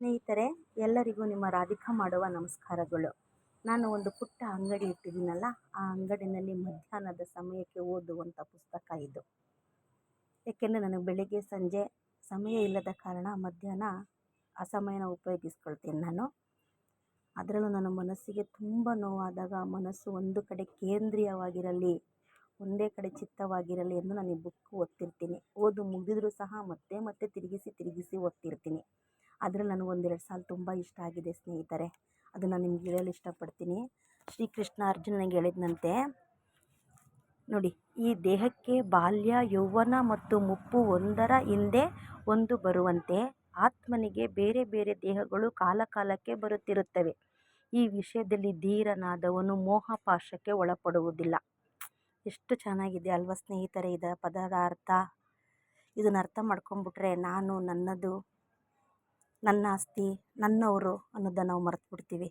ಸ್ನೇಹಿತರೆ, ಎಲ್ಲರಿಗೂ ನಿಮ್ಮ ರಾಧಿಕಾ ಮಾಡುವ ನಮಸ್ಕಾರಗಳು. ನಾನು ಒಂದು ಪುಟ್ಟ ಅಂಗಡಿ ಇಟ್ಟಿದ್ದೀನಲ್ಲ, ಆ ಅಂಗಡಿನಲ್ಲಿ ಮಧ್ಯಾಹ್ನದ ಸಮಯಕ್ಕೆ ಓದುವಂಥ ಪುಸ್ತಕ ಇದು. ಏಕೆಂದರೆ ನನಗೆ ಬೆಳಿಗ್ಗೆ, ಸಂಜೆ ಸಮಯ ಇಲ್ಲದ ಕಾರಣ ಮಧ್ಯಾಹ್ನ ಆ ಸಮಯನ ಉಪಯೋಗಿಸ್ಕೊಳ್ತೀನಿ ನಾನು. ಅದರಲ್ಲೂ ನನ್ನ ಮನಸ್ಸಿಗೆ ತುಂಬ ನೋವಾದಾಗ, ಮನಸ್ಸು ಒಂದು ಕಡೆ ಕೇಂದ್ರೀಯವಾಗಿರಲಿ, ಒಂದೇ ಕಡೆ ಚಿತ್ತವಾಗಿರಲಿ ಎಂದು ನಾನು ಈ ಬುಕ್ ಓದ್ತಿರ್ತೀನಿ ಓದು ಮುಗಿದರೂ ಸಹ ಮತ್ತೆ ಮತ್ತೆ ತಿರುಗಿಸಿ ತಿರುಗಿಸಿ ಓದ್ತಿರ್ತೀನಿ ಅದರಲ್ಲಿ ನನಗೆ ಒಂದೆರಡು ಸಾಲು ತುಂಬ ಇಷ್ಟ ಆಗಿದೆ ಸ್ನೇಹಿತರೆ. ಅದನ್ನು ನಿಮ್ಗೆ ಹೇಳಲು ಇಷ್ಟಪಡ್ತೀನಿ. ಶ್ರೀಕೃಷ್ಣ ಅರ್ಜುನನಿಗೆ ಹೇಳಿದಂತೆ ನೋಡಿ, ಈ ದೇಹಕ್ಕೆ ಬಾಲ್ಯ, ಯೌವನ ಮತ್ತು ಮುಪ್ಪು ಒಂದರ ಹಿಂದೆ ಒಂದು ಬರುವಂತೆ, ಆತ್ಮನಿಗೆ ಬೇರೆ ಬೇರೆ ದೇಹಗಳು ಕಾಲಕಾಲಕ್ಕೆ ಬರುತ್ತಿರುತ್ತವೆ. ಈ ವಿಷಯದಲ್ಲಿ ಧೀರನಾದವನು ಮೋಹಪಾಶಕ್ಕೆ ಒಳಪಡುವುದಿಲ್ಲ. ಎಷ್ಟು ಚೆನ್ನಾಗಿದೆ ಅಲ್ವಾ ಸ್ನೇಹಿತರೆ, ಇದರ ಪದದ ಅರ್ಥ? ಇದನ್ನು ಅರ್ಥ ಮಾಡ್ಕೊಂಡ್ಬಿಟ್ರೆ ನಾನು ನನ್ನದು ನನ್ನ ಆಸ್ತಿ ನನ್ನವರು ಅನ್ನೋದನ್ನ ನಾವು ಮರೆತುಬಿಡ್ತೀವಿ.